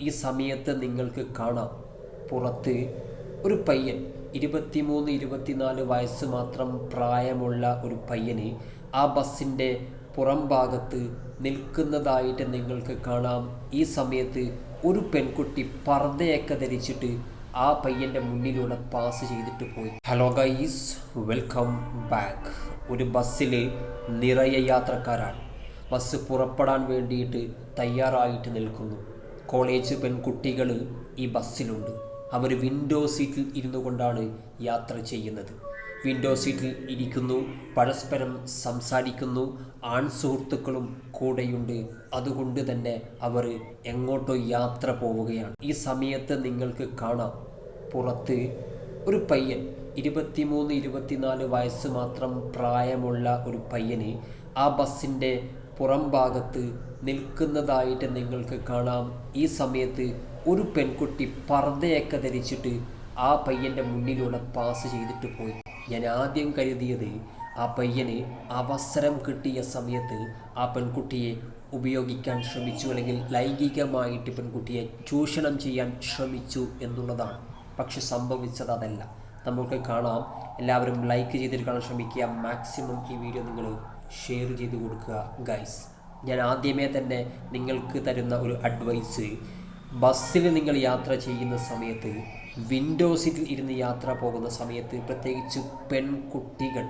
ഈ സമയത്ത് നിങ്ങൾക്ക് കാണാം. പുറത്ത് ഒരു പയ്യൻ ഇരുപത്തിമൂന്ന് ഇരുപത്തിനാല് വയസ്സ് മാത്രം പ്രായമുള്ള ഒരു പയ്യന് ആ ബസ്സിന്റെ പുറം ഭാഗത്ത് നിൽക്കുന്നതായിട്ട് നിങ്ങൾക്ക് കാണാം. ഈ സമയത്ത് ഒരു പെൺകുട്ടി പർദ്ദയൊക്കെ ധരിച്ചിട്ട് ആ പയ്യന്റെ മുന്നിലൂടെ പാസ് ചെയ്തിട്ട് പോയി. Hello guys welcome back. ഒരു ബസ്സിൽ നിറയെ യാത്രക്കാരാണ്. ബസ് പുറപ്പെടാൻ വേണ്ടിയിട്ട് തയ്യാറായിട്ട് നിൽക്കുന്നു. കോളേജ് പെൺകുട്ടികൾ ഈ ബസ്സിലുണ്ട്. അവർ വിൻഡോ സീറ്റിൽ ഇരുന്നു കൊണ്ടാണ് യാത്ര ചെയ്യുന്നത്. വിൻഡോ സീറ്റിൽ ഇരിക്കുന്നു പരസ്പരം സംസാരിക്കുന്നു ആൺ സുഹൃത്തുക്കളും കൂടെയുണ്ട്. അതുകൊണ്ട് തന്നെ അവർ എങ്ങോട്ടോ യാത്ര പോവുകയാണ്. ഈ സമയത്ത് നിങ്ങൾക്ക് കാണാം. പുറത്ത് ഒരു പയ്യൻ ഇരുപത്തിമൂന്ന് ഇരുപത്തിനാല് വയസ്സ് മാത്രം പ്രായമുള്ള ഒരു പയ്യന് ആ ബസ്സിന്റെ പുറം ഭാഗത്ത് നിൽക്കുന്നതായിട്ട് നിങ്ങൾക്ക് കാണാം. ഈ സമയത്ത് ഒരു പെൺകുട്ടി പർദ്ദയൊക്കെ ധരിച്ചിട്ട് ആ പയ്യന്റെ മുന്നിലൂടെ പാസ് ചെയ്തിട്ട് പോയി. ഞാൻ ആദ്യം കരുതിയത് ആ പയ്യന് അവസരം കിട്ടിയ സമയത്ത് ആ പെൺകുട്ടിയെ ഉപയോഗിക്കാൻ ശ്രമിച്ചു അല്ലെങ്കിൽ ലൈംഗികമായിട്ട് പെൺകുട്ടിയെ ചൂഷണം ചെയ്യാൻ ശ്രമിച്ചു എന്നുള്ളതാണ്. പക്ഷെ സംഭവിച്ചത് അതല്ല. നമുക്ക് കാണാം. എല്ലാവരും ലൈക്ക് ചെയ്തിട്ട് കാണാൻ ശ്രമിക്കുക. മാക്സിമം ഈ വീഡിയോ നിങ്ങൾ ഷെയർ ചെയ്ത് കൊടുക്കുക ഗൈസ് ഞാൻ ആദ്യമേ തന്നെ നിങ്ങൾക്ക് തരുന്ന ഒരു അഡ്വൈസ് ബസ്സിൽ നിങ്ങൾ യാത്ര ചെയ്യുന്ന സമയത്ത് വിൻഡോ സീറ്റിൽ ഇരുന്ന് യാത്ര പോകുന്ന സമയത്ത് പ്രത്യേകിച്ച് പെൺകുട്ടികൾ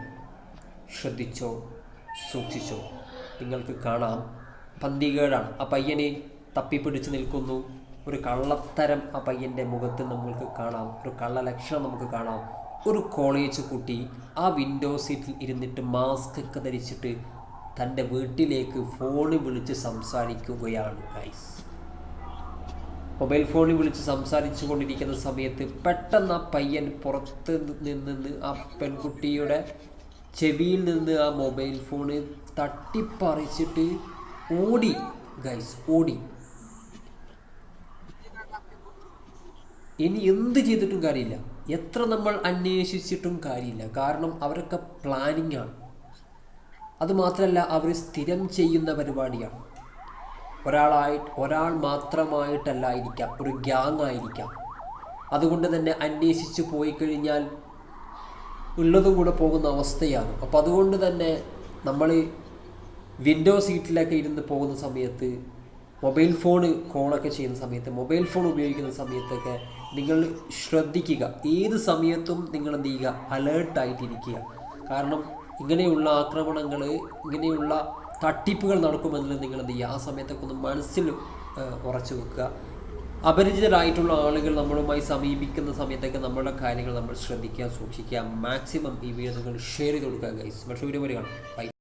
ശ്രദ്ധിച്ചോ സൂക്ഷിച്ചോ? നിങ്ങൾക്ക് കാണാം പന്തികേടാണ്. ആ പയ്യനെ തപ്പിപ്പിടിച്ച് നിൽക്കുന്നു. ഒരു കള്ളത്തരം ആ പയ്യന്റെ മുഖത്ത് നമ്മൾക്ക് കാണാം. ഒരു കള്ള ലക്ഷണം നമുക്ക് കാണാം. ഒരു കോളേജ് കുട്ടി ആ വിൻഡോ സീറ്റിൽ ഇരുന്നിട്ട് മാസ്ക് ഒക്കെ ധരിച്ചിട്ട് തന്റെ വീട്ടിലേക്ക് ഫോണിൽ വിളിച്ച് സംസാരിക്കുകയാണ് ഗൈസ് മൊബൈൽ ഫോണിൽ വിളിച്ച് സംസാരിച്ചു കൊണ്ടിരിക്കുന്ന സമയത്ത് പെട്ടെന്ന് ആ പയ്യൻ പുറത്ത് നിന്ന് ആ പെൺകുട്ടിയുടെ ചെവിയിൽ നിന്ന് ആ മൊബൈൽ ഫോണ് തട്ടിപ്പറിച്ചിട്ട് ഓടി ഗൈസ് ഓടി. ഇനി എന്ത് ചെയ്തിട്ടും കാര്യമില്ല. എത്ര നമ്മൾ അന്വേഷിച്ചിട്ടും കാര്യമില്ല. കാരണം അവരൊക്കെ പ്ലാനിങ് ആണ്. അതുമാത്രമല്ല അവർ സ്ഥിരം ചെയ്യുന്ന പരിപാടിയാണ്. ഒരാളായി ഒരാൾ മാത്രമായിട്ടല്ലായിരിക്കാം ഒരു ഗ്യാങ് ആയിരിക്കാം. അതുകൊണ്ട് തന്നെ അന്വേഷിച്ച് പോയി കഴിഞ്ഞാൽ ഉള്ളതും കൂടെ പോകുന്ന അവസ്ഥയാണ്. അപ്പോൾ അതുകൊണ്ട് തന്നെ നമ്മൾ വിൻഡോ സീറ്റിലൊക്കെ ഇരുന്ന് പോകുന്ന സമയത്ത് മൊബൈൽ ഫോൺ കോളൊക്കെ ചെയ്യുന്ന സമയത്ത് മൊബൈൽ ഫോൺ ഉപയോഗിക്കുന്ന സമയത്തൊക്കെ നിങ്ങൾ ശ്രദ്ധിക്കുക. ഏത് സമയത്തും നിങ്ങൾ എന്ത് ചെയ്യുക? അലേർട്ടായിട്ടിരിക്കുക കാരണം ഇങ്ങനെയുള്ള ആക്രമണങ്ങൾ ഇങ്ങനെയുള്ള തട്ടിപ്പുകൾ നടക്കുമെന്നുള്ളത് നിങ്ങൾ എന്ത് ചെയ്യുക? ആ സമയത്തൊക്കെ ഒന്ന് മനസ്സിൽ ഉറച്ചു വെക്കുക. അപരിചിതരായിട്ടുള്ള ആളുകൾ നമ്മളുമായി സമീപിക്കുന്ന സമയത്തൊക്കെ നമ്മളുടെ കാര്യങ്ങൾ നമ്മൾ ശ്രദ്ധിക്കുക സൂക്ഷിക്കുക. മാക്സിമം ഈ വീഡിയോ നിങ്ങൾ ഷെയർ ചെയ്ത് കൊടുക്കുക ഗൈസ് വീഡിയോ വരെ കാണാം. ബൈ